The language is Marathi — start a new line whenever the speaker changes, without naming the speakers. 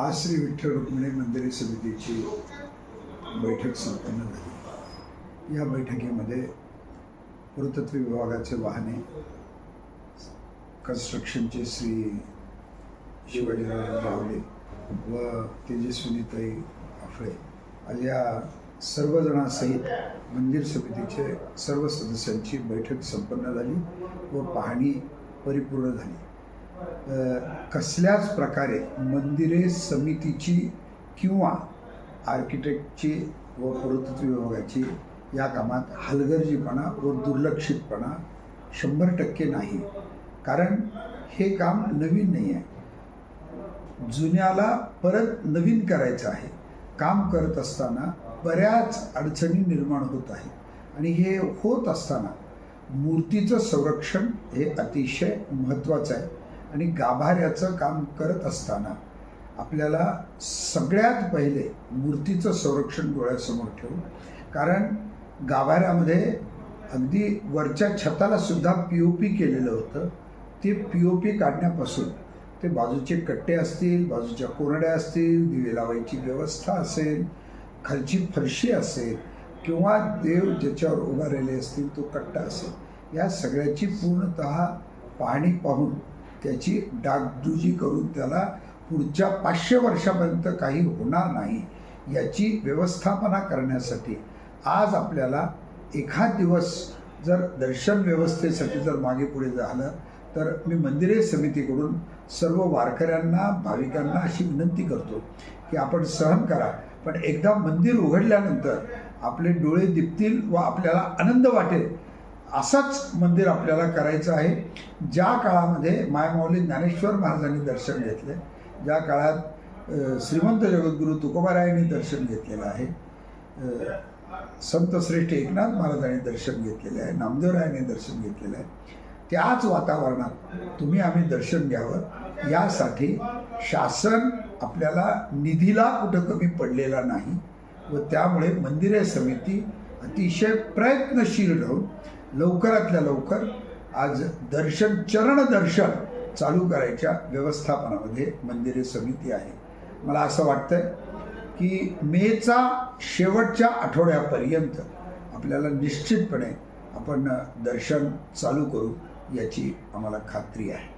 आज श्री विठ्ठल रुक्मिणी मंदिर समितीची बैठक संपन्न झाली. या बैठकीमध्ये पुरातत्व विभागाचे वाहने कन्स्ट्रक्शनचे श्री शिवाजीराव रावले व तेजस्विनीताई आफळे या सर्वजणांसहित मंदिर समितीचे सर्व सदस्यांची बैठक संपन्न झाली व पाहणी परिपूर्ण झाली. कसल्याच प्रकारे मंदिरे समितीची किंवा आर्किटेक्टची व पुरातत्व विभागाची या कामात हलगर्जीपणा व दुर्लक्षितपणा शंभर टक्के नाही. कारण हे काम नवीन नाही आहे. जुन्याला परत नवीन करायचं आहे. काम करत असताना बऱ्याच अडचणी निर्माण होत आहेत. आणि हे होत असताना मूर्तीचं संरक्षण हे अतिशय महत्त्वाचं आहे. आणि गाभाऱ्याचं काम करत असताना आपल्याला सगळ्यात पहिले मूर्तीचं संरक्षण डोळ्यासमोर ठेवून कारण गाभाऱ्यामध्ये अगदी वरच्या छताला सुद्धा पी ओ पी केलेलं होतं. ते पी ओ पी काढण्यापासून ते बाजूचे कट्टे असतील बाजूच्या कोरड्या असतील दिवे लावायची व्यवस्था असेल खालची फरशी असेल किंवा देव ज्याच्यावर उभा राहिले असतील तो कट्टा असेल या सगळ्याची पूर्णत पाहणी पाहून त्याची डागडुजी करून त्याला पुढच्या पाचशे वर्षापर्यंत काही होणार नाही याची व्यवस्थापना करण्यासाठी आज आपल्याला एखाद दिवस जर दर्शन व्यवस्थेसाठी जर मागे पुढे झालं तर मी मंदिरे समितीकडून सर्व वारकऱ्यांना भाविकांना अशी विनंती करतो की आपण सहन करा. पण एकदा मंदिर उघडल्यानंतर आपले डोळे दिपतील व आपल्याला आनंद वाटेल असंच मंदिर आपल्याला करायचं आहे. ज्या काळामध्ये मायमाऊली ज्ञानेश्वर महाराजांनी दर्शन घेतले ज्या काळात श्रीमंत जगद्गुरू तुकोबारायांनी दर्शन घेतलेलं आहे संत श्रेष्ठ एकनाथ महाराजांनी दर्शन घेतलेलं आहे नामदेवरायांनी दर्शन घेतलेलं आहे त्याच वातावरणात तुम्ही आम्ही दर्शन घ्यावं. यासाठी शासन आपल्याला निधीला कुठं कमी पडलेला नाही व त्यामुळे मंदिरे समिती अतिशय प्रयत्नशील राहून लवकरातल्या लवकर आज दर्शन चरण दर्शन चालू करायच्या व्यवस्थापनामध्ये मंदिरे समिती आहे. मला असं वाटतं की मेचा शेवटच्या आठवड्यापर्यंत आपल्याला निश्चितपणे आपण दर्शन चालू करू याची आम्हाला खात्री आहे.